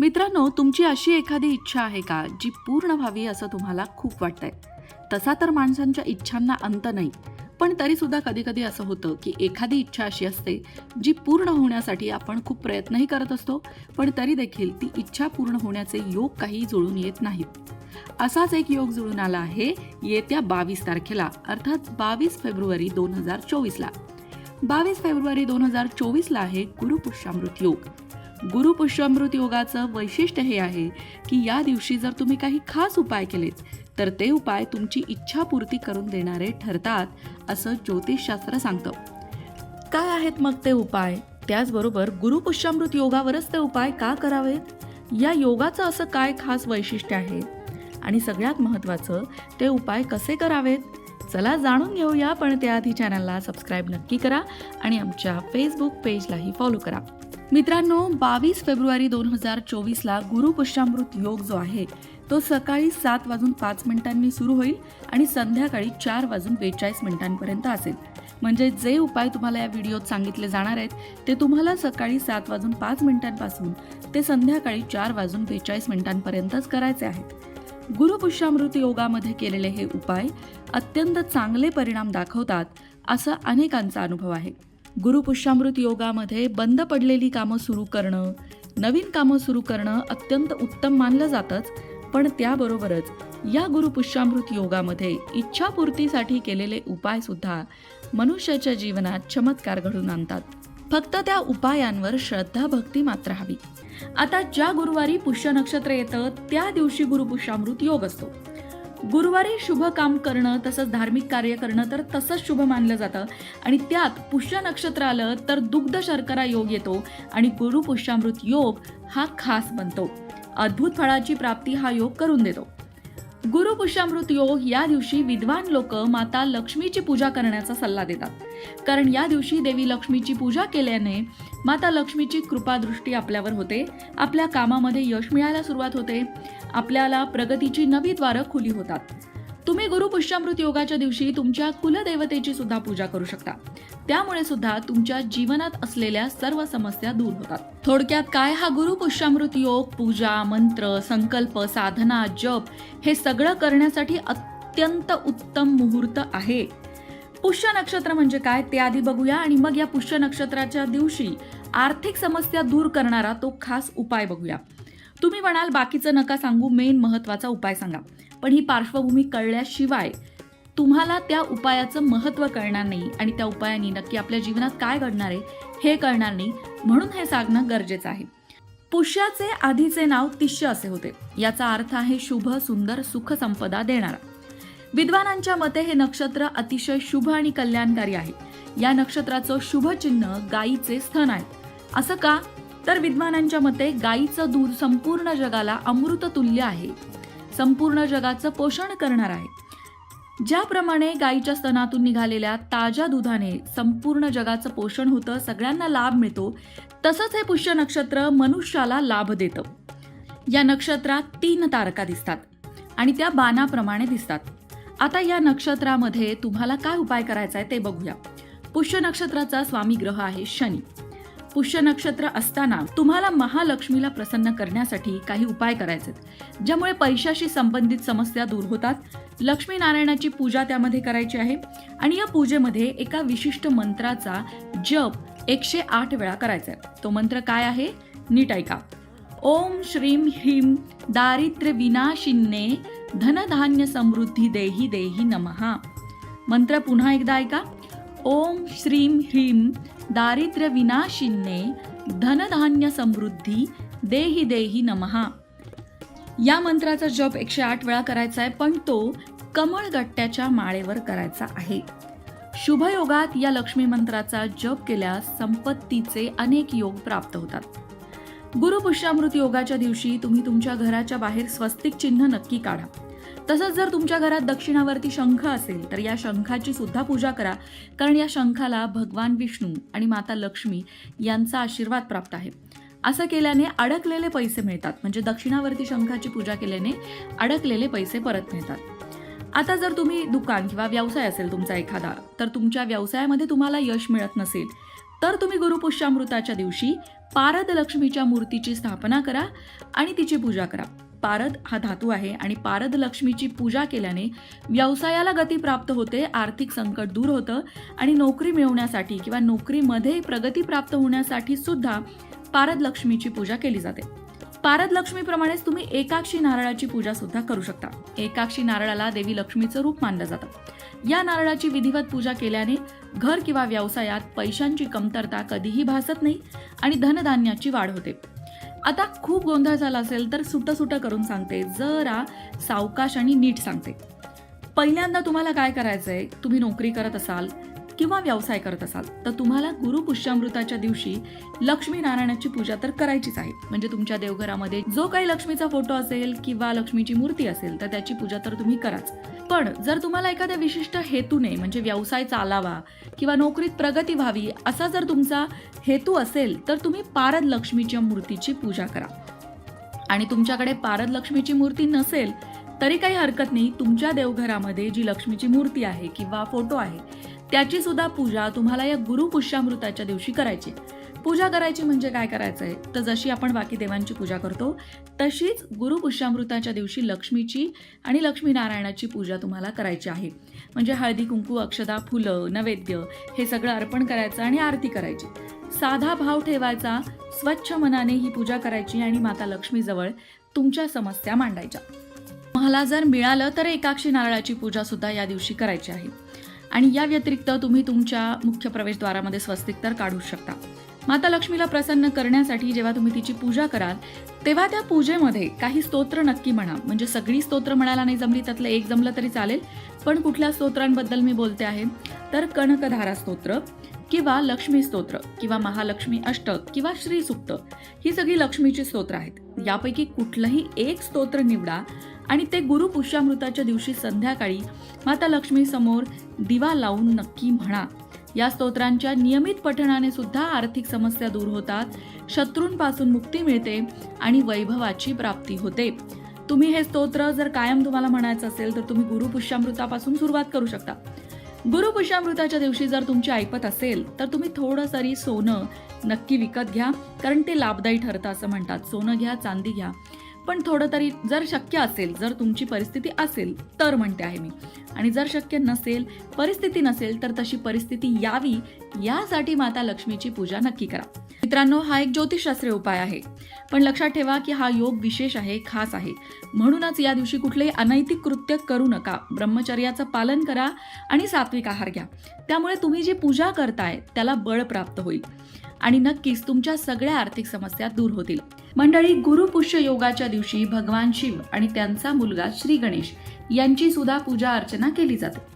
मित्रांनो तुमची अशी एखादी इच्छा आहे का जी पूर्ण व्हावी असं तुम्हाला खूप वाटतंय? तसा तर माणसांच्या इच्छांना अंत नाही पण तरी सुद्धा कधी कधी असं होतं की एखादी इच्छा अशी असते जी पूर्ण होण्यासाठी आपण खूप प्रयत्नही करत असतो पण तरी देखील ती इच्छा पूर्ण होण्याचे योग काही जुळून येत नाहीत. असाच एक योग जुळून आला आहे येत्या बावीस तारखेला अर्थात बावीस फेब्रुवारी दोन हजार चोवीसला. बावीस फेब्रुवारी दोन हजार चोवीसला आहे गुरुपुष्यामृत योग. गुरुपुष्यामृत योगाचं वैशिष्ट्य हे आहे की या दिवशी जर तुम्ही काही खास उपाय केलेत तर ते उपाय तुमची इच्छापूर्ती करून देणारे ठरतात असं ज्योतिषशास्त्र सांगतं. काय आहेत मग ते उपाय? त्याचबरोबर गुरुपुष्यामृत योगावरच ते उपाय का करावेत? या योगाचं असं काय खास वैशिष्ट्य आहे? आणि सगळ्यात महत्त्वाचं ते उपाय कसे करावेत? चला जाणून घेऊया पण त्याआधी चॅनलला सबस्क्राईब नक्की करा आणि आमच्या फेसबुक पेजलाही फॉलो करा. मित्रांनो बावीस फेब्रुवारी दोन हजार चोवीसला गुरुपुष्यामृत योग जो आहे तो सकाळी सात वाजून पाच मिनिटांनी सुरू होईल आणि संध्याकाळी चार वाजून बेचाळीस मिनिटांपर्यंत असेल. म्हणजे जे उपाय तुम्हाला या व्हिडिओत सांगितले जाणार आहेत ते तुम्हाला सकाळी सात वाजून पाच मिनिटांपासून ते संध्याकाळी चार वाजून बेचाळीस मिनिटांपर्यंतच करायचे आहेत. गुरुपुष्यामृत योगामध्ये केलेले हे उपाय अत्यंत चांगले परिणाम दाखवतात असा अनेकांचा अनुभव आहे. गुरुपुष्यामृत योगामध्ये बंद पडलेली कामं सुरू करणं नवीन कामं सुरू करणं अत्यंत उत्तम मानलं जातंच. पण त्याबरोबरच या गुरुपुष्यामृत योगामध्ये इच्छापूर्तीसाठी केलेले उपाय सुद्धा मनुष्याच्या जीवनात चमत्कार घडून आणतात. फक्त त्या उपायांवर श्रद्धा भक्ती मात्र हवी. आता ज्या गुरुवारी पुष्य नक्षत्र येतं त्या दिवशी गुरुपुष्यामृत योग असतो. गुरुवारी शुभ काम करणं तसंच धार्मिक कार्य करणं तर तसंच शुभ मानलं जातं. आणि त्यात पुष्य नक्षत्र आलं तर दुग्ध शर्करा योग येतो आणि गुरुपुष्यामृत योग हा खास बनतो. अद्भुत फळाची प्राप्ती हा योग करून देतो. गुरुपुष्यामृत योग या दिवशी विद्वान लोक माता लक्ष्मीची पूजा करण्याचा सल्ला देतात. कारण या दिवशी देवी लक्ष्मीची पूजा केल्याने माता लक्ष्मीची कृपादृष्टी आपल्यावर होते. आपल्या कामामध्ये यश मिळायला सुरुवात होते. आपल्याला प्रगतीची नवी द्वारं खुली होतात. तुम्ही गुरु पुष्यामृत योगाच्या दिवशी तुमच्या कुलदेवतेची सुद्धा पूजा करू शकता. त्यामुळे सुद्धा तुमच्या जीवनात असलेल्या सर्व समस्या दूर होतात. थोडक्यात काय हा गुरु पुष्यामृत योग पूजा मंत्र संकल्प साधना जप हे सगळं करण्यासाठी अत्यंत उत्तम मुहूर्त आहे. पुष्य नक्षत्र म्हणजे काय ते आधी बघूया आणि मग या पुष्य नक्षत्राच्या दिवशी आर्थिक समस्या दूर करणारा तो खास उपाय बघूया. तुम्ही म्हणाल बाकीचं नका सांगू मेन महत्त्वाचा उपाय सांगा. पण ही पार्श्वभूमी कळल्याशिवाय तुम्हाला त्या उपायाचं महत्त्व कळणार नाही आणि त्या उपायाने नक्की आपल्या जीवनात काय घडणार आहे हे कळणार नाही म्हणून हे सांगणं गरजेचं आहे. पुष्याचे आधीचे नाव तिष्य असे होते. याचा अर्थ आहे शुभ सुंदर सुख संपदा देणारा. विद्वानांच्या मते हे नक्षत्र अतिशय शुभ आणि कल्याणकारी आहे. या नक्षत्राचं शुभ चिन्ह गायीचे स्तन आहे. असं का? तर विद्वानांच्या मते गायीचं दूध संपूर्ण जगाला अमृततुल्य आहे. संपूर्ण जगाचं पोषण करणार आहे. ज्याप्रमाणे गाईच्या स्तनातून निघालेल्या ताज्या दुधाने संपूर्ण जगाचं पोषण होतं सगळ्यांना लाभ मिळतो तसंच हे पुष्य नक्षत्र मनुष्याला लाभ देतं. या नक्षत्रात तीन तारका दिसतात आणि त्या बाणाप्रमाणे दिसतात. आता या नक्षत्रामध्ये तुम्हाला काय उपाय करायचा आहे ते बघूया. पुष्य नक्षत्राचा स्वामी ग्रह आहे शनी. पुष्य नक्षत्र असताना तुम्हाला महालक्ष्मीला प्रसन्न करण्यासाठी काही उपाय करायचे ज्यामुळे पैशाशी संबंधित समस्या दूर होतात. लक्ष्मी नारायणाची पूजा त्यामध्ये करायची आहे आणि या पूजेमध्ये एका विशिष्ट मंत्राचा जप एकशे आठ वेळा करायचा आहे तो मंत्र काय आहे? नीट ऐका. ओम श्रीम ह्रीम दारिद्र्य विनाशिन्ने धनधान्य समृद्धी देही देही नमहा मंत्र पुन्हा एकदा ऐका. ओम श्रीम ह्रीम दारिद्र्य विनाशिन्ने धनधान्य समृद्धी देही देही नमहा या मंत्राचा जप एकशे आठ वेळा करायचा आहे पण तो कमळ गट्ट्याच्या माळेवर करायचा आहे. शुभयोगात या लक्ष्मी मंत्राचा जप केल्यास संपत्तीचे अनेक योग प्राप्त होतात. गुरुपुष्यामृत योगाच्या दिवशी तुम्ही तुमच्या घराच्या बाहेर स्वस्तिक चिन्ह नक्की काढा. तसंच जर तुमच्या घरात दक्षिणावरती शंख असेल तर या शंखाची सुद्धा पूजा करा. कारण या शंखाला भगवान विष्णू आणि माता लक्ष्मी यांचा आशीर्वाद प्राप्त आहे. असं केल्याने अडकलेले पैसे मिळतात. म्हणजे दक्षिणावरती शंखाची पूजा केल्याने अडकलेले पैसे परत मिळतात. आता जर तुम्ही दुकान किंवा व्यवसाय असेल तुमचा एखादा तर तुमच्या व्यवसायामध्ये तुम्हाला यश मिळत नसेल तर तुम्ही गुरुपुष्यामृताच्या दिवशी पारद लक्ष्मीच्या मूर्तीची स्थापना करा आणि तिची पूजा करा. पारद हा धातू आहे आणि पारद लक्ष्मीची पूजा केल्याने व्यवसायाला गती प्राप्त होते आर्थिक संकट दूर होतं आणि नोकरी मिळवण्यासाठी किंवा नोकरीमध्ये प्रगती प्राप्त होण्यासाठी सुद्धा पारद लक्ष्मीची पूजा केली जाते. पारद लक्ष्मीप्रमाणेच तुम्ही एकाक्षी नारळाची पूजा सुद्धा करू शकता. एकाक्षी नारळाला देवी लक्ष्मीचं रूप मानलं जातं. या नारळाची विधिवत पूजा केल्याने घर किंवा व्यवसायात पैशांची कमतरता कधीही भासत नाही आणि धनधान्याची वाढ होते. आता खूप गोंधळ झाला असेल तर सुटं सुटं करून सांगते. जरा सावकाश आणि नीट सांगते. पहिल्यांदा तुम्हाला काय करायचंय? तुम्ही नोकरी करत असाल किंवा व्यवसाय करत असाल तर तुम्हाला गुरु पुष्यामृताच्या दिवशी लक्ष्मी नारायणाची पूजा तर करायचीच आहे. म्हणजे तुमच्या देवघरामध्ये जो काही लक्ष्मीचा फोटो असेल किंवा लक्ष्मीची मूर्ती असेल तर त्याची पूजा तर तुम्ही कराच. पण जर तुम्हाला एखाद्या विशिष्ट हेतूने म्हणजे व्यवसाय चालावा किंवा नोकरीत प्रगती व्हावी असा जर तुमचा हेतू असेल तर तुम्ही पारद लक्ष्मीच्या मूर्तीची पूजा करा. आणि तुमच्याकडे पारद लक्ष्मीची मूर्ती नसेल तरी काही हरकत नाही. तुमच्या देवघरामध्ये जी लक्ष्मीची मूर्ती आहे किंवा फोटो आहे त्याची सुद्धा पूजा तुम्हाला या गुरु पुष्यामृताच्या दिवशी करायची. पूजा करायची म्हणजे काय करायचं आहे तर जशी आपण बाकी देवांची पूजा करतो तशीच गुरु पुष्यामृताच्या दिवशी लक्ष्मीची आणि लक्ष्मीनारायणाची पूजा तुम्हाला करायची आहे. म्हणजे हळदी कुंकू अक्षदा फुलं नैवेद्य हे सगळं अर्पण करायचं आणि आरती करायची. साधा भाव ठेवायचा स्वच्छ मनाने ही पूजा करायची आणि माता लक्ष्मीजवळ तुमच्या समस्या मांडायच्या. मला जर मिळालं तर एकाक्षी नारळाची पूजा सुद्धा या दिवशी करायची आहे. आणि या व्यतिरिक्त तुम्ही तुमच्या मुख्य प्रवेशद्वारामध्ये स्वस्तिक तर काढू शकता. माता लक्ष्मीला प्रसन्न करण्यासाठी जेव्हा तुम्ही तिची पूजा कराल तेव्हा त्या पूजेमध्ये काही स्तोत्र नक्की म्हणा. म्हणजे सगळी स्तोत्र म्हणायला नाही जमली त्यातलं एक जमलं तरी चालेल. पण कुठल्या स्तोत्रांबद्दल मी बोलते आहे तर कणकधारा स्तोत्र किंवा लक्ष्मी स्तोत्र किंवा महालक्ष्मी अष्टक किंवा श्रीसुक्त ही सगळी लक्ष्मीची स्तोत्र आहेत. यापैकी कुठलंही एक स्तोत्र निवडा आणि ते गुरु पुष्यामृताच्या दिवशी संध्याकाळी माता लक्ष्मी समोर दिवा लावून नक्की म्हणा. या स्तोत्रांच्या नियमित पठणाने सुद्धा आर्थिक समस्या दूर होतात शत्रूंपासून मुक्ती मिळते आणि वैभवाची प्राप्ती होते. तुम्ही हे स्तोत्र जर कायम तुम्हाला म्हणायचं असेल तर तुम्ही गुरु पुष्यामृतापासून सुरुवात करू शकता. गुरु पुष्यामृताच्या दिवशी जर तुमची ऐकत असेल तर तुम्ही थोडं तरी सोनं नक्की विकत घ्या कारण ते लाभदायी ठरतं असं म्हणतात. सोनं घ्या चांदी घ्या. पण थोडं तरी जर शक्य असेल जर तुमची परिस्थिती असेल तर म्हणते आहे मी. आणि जर शक्य नसेल परिस्थिती नसेल तर तशी परिस्थिती यावी यासाठी माता लक्ष्मीची पूजा नक्की करा. मित्रांनो हा एक ज्योतिषशास्त्रीय उपाय आहे. पण लक्षात ठेवा की हा योग विशेष आहे खास आहे. म्हणूनच या दिवशी कुठलेही अनैतिक कृत्य करू नका. ब्रह्मचर्याचं पालन करा आणि सात्विक आहार घ्या. त्यामुळे तुम्ही जी पूजा करताय त्याला बळ प्राप्त होईल. आणि नक्कीच तुमच्या सगळ्या आर्थिक समस्या दूर होतील. मंडळी गुरुपुष्य योगाच्या दिवशी भगवान शिव आणि त्यांचा मुलगा श्री गणेश यांची सुद्धा पूजा अर्चना केली जाते.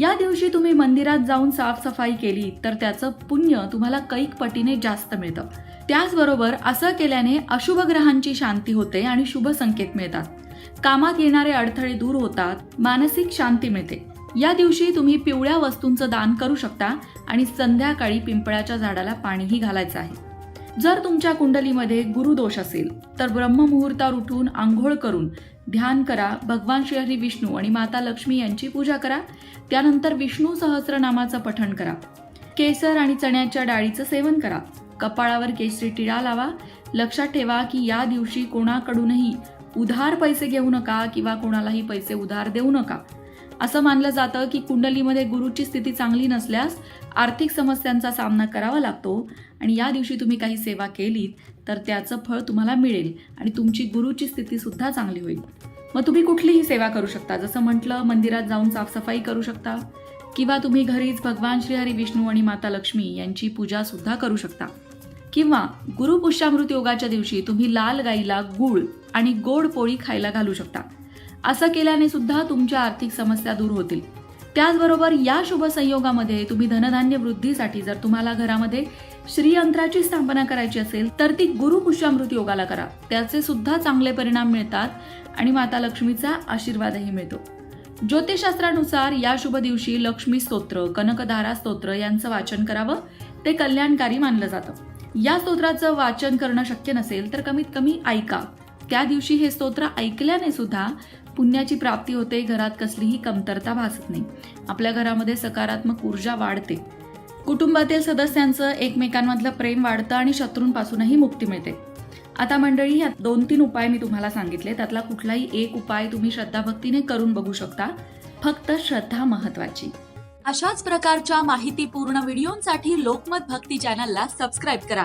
या दिवशी तुम्ही मंदिरात जाऊन साफसफाई केली तर त्याचं पुण्य तुम्हाला कैक पटीने जास्त मिळतं. त्याचबरोबर असं केल्याने अशुभ ग्रहांची शांती होते आणि शुभ संकेत मिळतात. कामात येणारे अडथळे दूर होतात मानसिक शांती मिळते. या दिवशी तुम्ही पिवळ्या वस्तूंचं दान करू शकता आणि संध्याकाळी पिंपळाच्या झाडाला पाणीही घालायचं आहे. जर तुमच्या कुंडलीमध्ये गुरुदोष असेल तर ब्रह्ममुहूर्तावर उठून आंघोळ करून ध्यान करा. भगवान श्री विष्णू आणि माता लक्ष्मी यांची पूजा करा. त्यानंतर विष्णू सहस्रनामाचं पठण करा. केसर आणि चण्याच्या डाळीचं सेवन करा. कपाळावर केसरी टिळा लावा. लक्षात ठेवा की या दिवशी कोणाकडूनही उधार पैसे घेऊ नका किंवा कोणालाही पैसे उधार देऊ नका. असं मानलं जातं की कुंडलीमध्ये गुरुची स्थिती चांगली नसल्यास आर्थिक समस्यांचा सामना करावा लागतो. आणि या दिवशी तुम्ही काही सेवा केलीत तर त्याचं फळ तुम्हाला मिळेल आणि तुमची गुरुची स्थितीसुद्धा चांगली होईल. मग तुम्ही कुठलीही सेवा करू शकता जसं म्हटलं मंदिरात जाऊन साफसफाई करू शकता. किंवा तुम्ही घरीच भगवान श्रीहरी विष्णू आणि माता लक्ष्मी यांची पूजा सुद्धा करू शकता. किंवा गुरुपुष्यामृत योगाच्या दिवशी तुम्ही लाल गाईला गूळ आणि गोड पोळी खायला घालू शकता. असं केल्याने सुद्धा तुमच्या आर्थिक समस्या दूर होतील. त्याचबरोबर या शुभ संयोगामध्ये तुम्ही धनधान्य वृद्धीसाठी जर तुम्हाला घरामध्ये श्रीयंत्राची स्थापना करायची असेल तर ती गुरु पुष्यामृत योगाला करा. त्याचे सुद्धा चांगले परिणाम मिळतात आणि माता लक्ष्मीचा आशीर्वादही मिळतो. ज्योतिषशास्त्रानुसार या शुभ दिवशी लक्ष्मी स्तोत्र कनकधारा स्तोत्र यांचं वाचन करावं ते कल्याणकारी मानलं जातं. या स्तोत्राचं वाचन करणं शक्य नसेल तर कमीत कमी ऐका. त्या दिवशी हे स्तोत्र ऐकल्याने सुद्धा पुण्याची प्राप्ती होते घरात कसलीही कमतरता भासत नाही. आपल्या घरामध्ये सकारात्मक ऊर्जा वाढते. कुटुंबातील सदस्यांचं एकमेकांमधलं प्रेम वाढतं आणि शत्रूंपासूनही मुक्ती मिळते. आता मंडळी ह्या दोन तीन उपाय मी तुम्हाला सांगितले. त्यातला कुठलाही एक उपाय तुम्ही श्रद्धाभक्तीने करून बघू शकता. फक्त श्रद्धा महत्वाची. अशाच प्रकारच्या माहितीपूर्ण व्हिडिओंसाठी लोकमत भक्ती चॅनलला सबस्क्राईब करा.